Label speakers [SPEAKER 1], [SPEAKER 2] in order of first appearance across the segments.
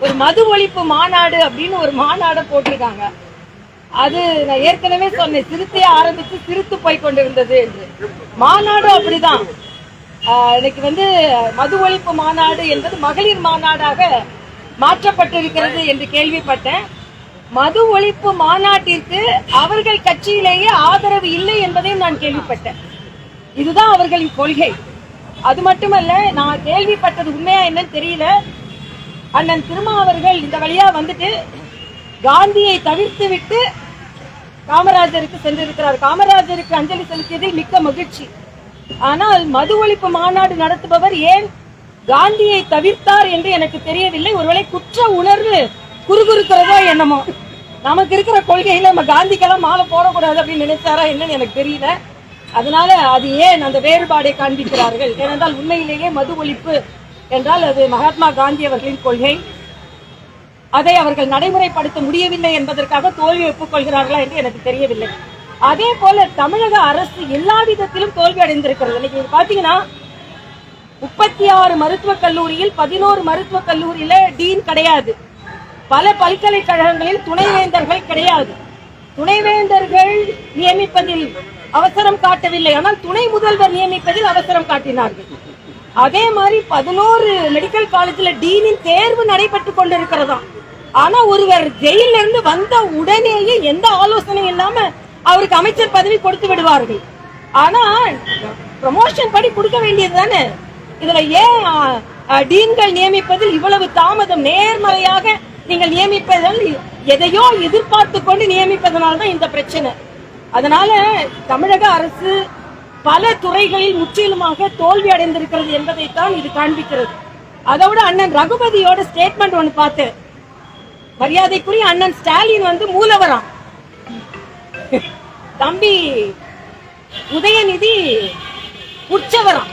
[SPEAKER 1] ஒரு மது ஒழிப்பு மாநாடு அப்படின்னு ஒரு மாநாடை போட்டிருக்காங்க. அது நான் ஏற்கனவே சொன்னேன் சிறுத்தையை ஆரம்பித்து சிரித்து போய் கொண்டு இருந்தது என்று. மாநாடு அப்படிதான். ஆஹ் இன்னைக்கு வந்து மது ஒழிப்பு மாநாடு என்பது மகளிர் மாநாடாக மாற்றப்பட்டிருக்கிறது என்று கேள்விப்பட்டேன். மது ஒழிப்பு மாநாட்டிற்கு அவர்கள் கட்சியிலேயே ஆதரவு இல்லை என்பதையும் நான் கேள்விப்பட்டேன். இதுதான் அவர்களின் கொள்கை. அது மட்டுமல்ல நான் கேள்விப்பட்டது உண்மையா என்னன்னு தெரியல. அண்ணன் திருமா அவர்கள் இந்த வழியா வந்துட்டு காந்தியை தவிர்த்து விட்டு காமராஜருக்கு சென்றிருக்கிறார். காமராஜருக்கு அஞ்சலி செலுத்தியதில் மிக்க மகிழ்ச்சி. ஆனால் மது ஒழிப்பு மாநாடு நடத்துபவர் ஏன் காந்தியை தவிர்த்தார் என்று எனக்கு தெரியவில்லை. ஒருவேளை குற்ற உணர்வு குறுகுறுக்கிறதோ என்னமோ. நமக்கு இருக்கிற கொள்கையில நம்ம காந்திக்கெல்லாம் மாலை போடக்கூடாது அப்படின்னு நினைச்சாரா என்னன்னு எனக்கு தெரியல. அதனால அது ஏன் அந்த வேறுபாடை காண்பிக்கிறார்கள்? ஏனென்றால் உண்மையிலேயே மது ஒழிப்பு என்றால் அது மகாத்மா காந்தி அவர்களின் கொள்கை. அதை அவர்கள் நடைமுறைப்படுத்த முடியவில்லை என்பதற்காக தோல்வி ஒப்புக்கொள்கிறார்களா என்று எனக்கு தெரியவில்லை. அதே போல தமிழக அரசு எல்லா விதத்திலும் தோல்வி அடைந்திருக்கிறது. இன்னைக்கு பாத்தீங்கன்னா முப்பத்தி ஆறு மருத்துவக் கல்லூரியில் பதினோரு மருத்துவக் கல்லூரியில டீன் கிடையாது. பல பல்கலைக்கழகங்களில் துணைவேந்தர்கள் கிடையாது. துணைவேந்தர்கள் நியமிப்பதில் அவசரம் காட்டவில்லை. ஆனால் துணை முதல்வர் நியமிப்பதில் அவசரம் காட்டினார்கள். அதே மாதிரி பதினோரு மெடிக்கல் காலேஜ்ல டீனின் தேர்வு நடைபெற்று கொண்டிருக்கிறதாம். ஆனா ஒருவர் ஜெயில இருந்து வந்த உடனேயே எந்த ஆலோசனையும் இல்லாம அவருக்கு அமைச்சர் பதவி கொடுத்து விடுவார்கள். ஆனா ப்ரமோஷன் படி கொடுக்க வேண்டியது தானே? இதுல ஏன் டீன்கள் நியமிப்பதில் இவ்வளவு தாமதம்? நேர்மறையாக நீங்கள் நியமிப்பதால் எதையோ எதிர்பார்த்து கொண்டு நியமிப்பதனால தான் இந்த பிரச்சனை. அதனால தமிழக அரசு பல துறைகளில் முற்றிலுமாக தோல்வி அடைந்திருக்கிறது என்பதைத்தான் இது காண்பிக்கிறது. அதோட அண்ணன் ரகுபதியோட ஸ்டேட்மெண்ட் ஒன்று பார்த்தேன் மரியாதைக்குரிய அண்ணன் ஸ்டாலின் வந்து மூலவரம். தம்பி உதயநிதி உற்சவராம்.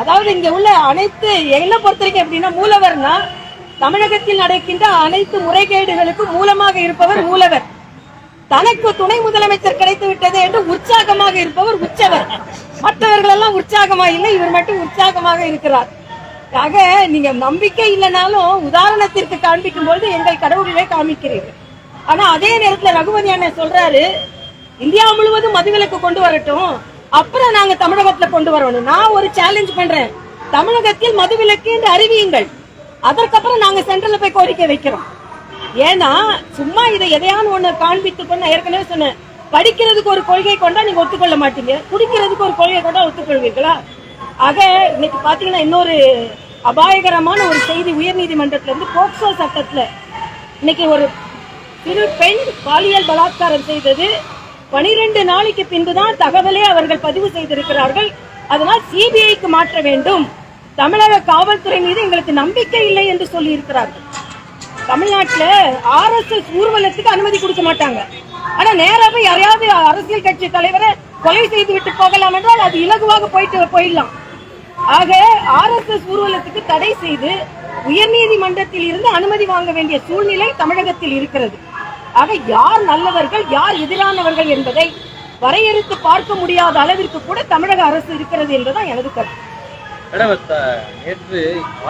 [SPEAKER 1] அதாவது இங்க உள்ள அனைத்து என்ன பொறுத்த வரைக்கும் எப்படின்னா மூலவர்னா தமிழகத்தில் நடக்கின்ற அனைத்து முறைகேடுகளுக்கும் மூலமாக இருப்பவர் மூலவர். தனக்கு துணை முதலமைச்சர் கிடைத்து விட்டது என்று உற்சாகமாக இருப்பவர் உச்சவர். மற்றவர்கள் எல்லாம் உற்சாகமா இல்லை இவர் மட்டும் உற்சாகமாக இருக்கிறார். ஆக நீங்க நம்பிக்கை இல்லைனாலும் உதாரணத்திற்கு காண்பிக்கும் பொழுது எங்கள் கடவுளிலே காமிக்கிறீர்கள். ஆனா அதே நேரத்துல ரகுபதி அண்ணன் சொல்றாரு இந்தியா முழுவதும் மதுவிலக்கு கொண்டு வரட்டும். அப்புறம் நாங்க தமிழகத்துல கொண்டு வரணும். நான் ஒரு சேலஞ்ச் பண்றேன். தமிழகத்தில் மதுவிலக்கு என்று அறிவியுங்கள். அதற்கப்புறம் நாங்க சென்ட்ரல்ல போய் கோரிக்கை வைக்கிறோம். ஏன்னா சும்மா இதை எதையானு ஒண்ணு காண்பித்துக்கொண்டு நான் ஏற்கனவே சொன்னேன். படிக்கிறதுக்கு ஒரு கொள்கை கொண்டா நீங்க ஒத்துக்கொள்ள மாட்டீங்க. குடிக்கிறதுக்கு ஒரு கொள்கை கொண்டா ஒத்துக்கொள்வீர்களா? ஆக இன்னைக்கு பாத்தீங்கன்னா இன்னொரு அபாயகரமான ஒரு செய்தி உயர்நீதிமன்றத்துல இருந்து போக்சோ சட்டத்துல இன்னைக்கு ஒரு சிறு பெண் பாலியல் பலாத்காரம் செய்தது. பனிரெண்டு நாளைக்கு பின்புதான் தகவலே அவர்கள் பதிவு செய்திருக்கிறார்கள். அதனால் சிபிஐக்கு மாற்ற வேண்டும். தமிழக காவல்துறை மீது எங்களுக்கு நம்பிக்கை இல்லை என்று சொல்லி இருக்கிறார்கள் தமிழ்நாட்டுல ஆர்எஸ்எஸ் ஊர்வலத்துக்கு அனுமதி கொடுக்க மாட்டாங்க. ஆனா நேரா போய் யாரையாவது அரசியல் கட்சி தலைவரை கொலை செய்து விட்டு போகலாம் என்றால் அது இலகுவாக போயிட்டு போயிடலாம். ஆக ஆர்எஸ்எஸ் ஊர்வலத்துக்கு தடை செய்து உயர்நீதிமன்றத்தில் இருந்து அனுமதி வாங்க வேண்டிய சூழ்நிலை தமிழகத்தில் இருக்கிறது. ஆக யார் நல்லவர்கள் யார் எதிரானவர்கள் என்பதை வரையறுத்து பார்க்க முடியாத அளவிற்கு கூட தமிழக அரசு இருக்கிறது என்பதுதான் எனது கருத்து.
[SPEAKER 2] மேடம் நேற்று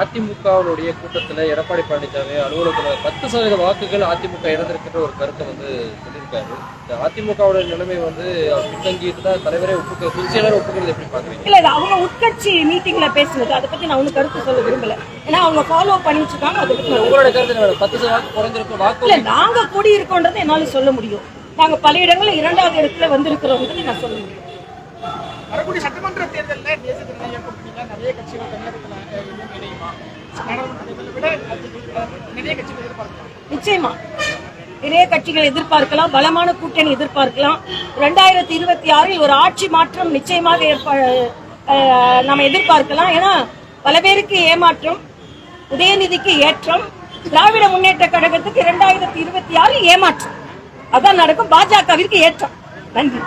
[SPEAKER 2] அதிமுகவுடைய கூட்டத்துல எடப்பாடி பழனிசாமி அலுவலகத்துல பத்து சதவீத வாக்குகள் அதிமுக இழந்திருக்கின்ற ஒரு கருத்தை வந்து சொல்லியிருக்காரு. இந்த அதிமுகவோட நிலைமை வந்து பின்தங்கி இருந்தா தலைவரே ஒப்புக்க பொதுச்செயலர் ஒப்புக்கிறது எப்படி பாக்குறீங்க
[SPEAKER 1] இல்ல அவங்க உட்கட்சி மீட்டிங்ல பேசுனது. அதை பத்தி நான் ஒன்னும் கருத்து சொல்ல விரும்பல. ஏன்னா அவங்க ஃபாலோ பண்ணிட்டு இருக்காங்க அதை பத்தி நான்
[SPEAKER 2] உங்களோட கருத்து மேடம்? பத்து சதவீத வாக்கு குறைஞ்சிருக்கும் வாக்கு
[SPEAKER 1] இல்ல நாங்க கூடி இருக்கோன்றதை என்னால சொல்ல முடியும். நாங்க பல இடங்கள்ல இரண்டாவது இடத்துல வந்திருக்கிறோம்ன்றதை நான் சொல்ல முடியும்.
[SPEAKER 3] வரக்கூடிய சட்டமன்ற தேர்தலில் தேசிய ஜனநாயக கூட்டணியில நிறைய கட்சிகள் தமிழகத்தில் இன்னும் இணையுமா? நாடாளுமன்ற தேர்தலை விட நிறைய கட்சிகள் எதிர்பார்க்கலாம்.
[SPEAKER 1] நிச்சயமா. நிறைய கட்சிகள் எதிர்பார்க்கலாம் பலமான கூட்டணி எதிர்பார்க்கலாம். ரெண்டாயிரத்தி இருபத்தி ஆறில் ஒரு ஆட்சி மாற்றம் நிச்சயமாக ஏற்ப நம்ம எதிர்பார்க்கலாம். ஏன்னா பல பேருக்கு ஏமாற்றம் உதயநிதிக்கு ஏற்றம் திராவிட முன்னேற்ற கழகத்துக்கு இரண்டாயிரத்தி இருபத்தி ஆறில் ஏமாற்றம். அதான் நடக்கும். பாஜகவிற்கு ஏற்றம். நன்றி.